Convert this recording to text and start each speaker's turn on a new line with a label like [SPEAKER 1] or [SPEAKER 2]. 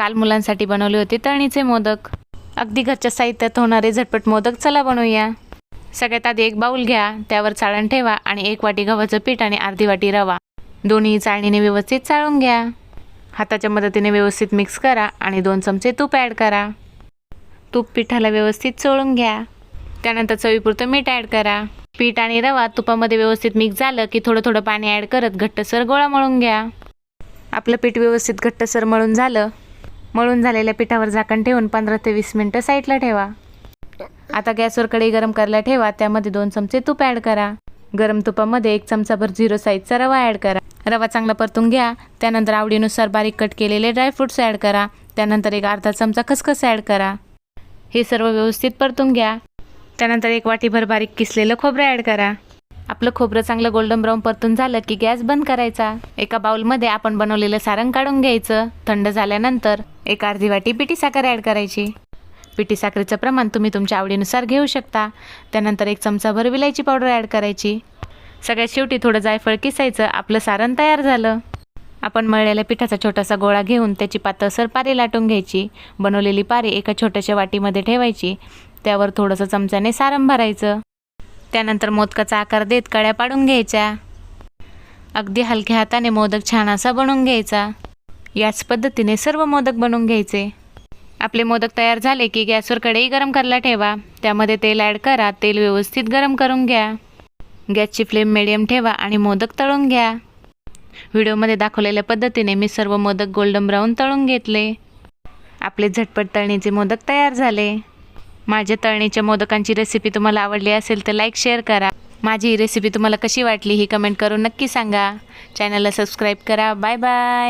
[SPEAKER 1] काल मुलांसाठी बनवले होते तळणीचे मोदक. अगदी घरच्या साहित्यात होणारे झटपट मोदक चला बनवूया. सगळ्यात आधी एक बाऊल घ्या त्यावर चाळण ठेवा आणि एक वाटी गव्हाचं पीठ आणि अर्धी वाटी रवा. दोन्ही चाळणीने व्यवस्थित चाळून घ्या. हाताच्या मदतीने व्यवस्थित मिक्स करा आणि दोन चमचे तूप ॲड करा. तूप पिठाला व्यवस्थित चोळून घ्या. त्यानंतर चवीपुरतं मीठ ॲड करा. पीठ आणि रवा तुपामध्ये व्यवस्थित मिक्स झालं की थोडं थोडं पाणी ॲड करत घट्टसर गोळा मळून घ्या. आपलं पीठ व्यवस्थित घट्टसर मळून झालं मळून झालेल्या पिठावर झाकण ठेवून पंधरा ते वीस मिनटं साईडला ठेवा. आता गॅसवर कढई गरम करायला ठेवा त्यामध्ये दोन चमचे तूप ॲड करा. गरम तुपामध्ये एक चमचाभर झिरो साईजचा रवा ॲड करा. रवा चांगला परतून घ्या त्यानंतर आवडीनुसार बारीक कट केलेले ड्रायफ्रुट्स ॲड करा त्यानंतर एक अर्धा चमचा खसखस ॲड करा. हे सर्व व्यवस्थित परतून घ्या. त्यानंतर एक वाटीभर बारीक किसलेलं खोबरं ॲड करा. आपलं खोबरं चांगलं गोल्डन ब्राऊन परतून झालं की गॅस बंद करायचा. एका बाउलमध्ये आपण बनवलेलं सारण काढून घ्यायचं. थंड झाल्यानंतर एक अर्धी वाटी पिठी साखर ॲड करायची. पिठी साखरेचं प्रमाण तुम्ही तुमच्या आवडीनुसार घेऊ शकता. त्यानंतर एक चमचाभर विलायची पावडर ॲड करायची. सगळ्यात शेवटी थोडं जायफळ किसायचं. आपलं सारण तयार झालं. आपण मळलेल्या पिठाचा छोटासा गोळा घेऊन त्याची पातळसर पारी लाटून घ्यायची. बनवलेली पारी एका छोट्याशा वाटीमध्ये ठेवायची. त्यावर थोडंसं चमच्याने सारण भरायचं. त्यानंतर मोदकाचा आकार देत कळ्या पाडून घ्यायच्या. अगदी हलक्या हाताने मोदक छान असा बनवून घ्यायचा. याच पद्धतीने सर्व मोदक बनवून घ्यायचे. आपले मोदक तयार झाले की गॅसवर कढई गरम करायला ठेवा. त्यामध्ये तेल ॲड करा तेल व्यवस्थित गरम करून घ्या. गॅसची फ्लेम मिडियम ठेवा आणि मोदक तळून घ्या. व्हिडिओमध्ये दाखवलेल्या पद्धतीने मी सर्व मोदक गोल्डन ब्राऊन तळून घेतले. आपले झटपट तळणीचे मोदक तयार झाले. माझ्या तळणीच्या मोदकांची रेसिपी तुम्हाला आवडली असेल तर लाईक शेअर करा. माझी ही रेसिपी तुम्हाला कशी वाटली ही कमेंट करून नक्की सांगा. चॅनलला सबस्क्राईब करा. Bye bye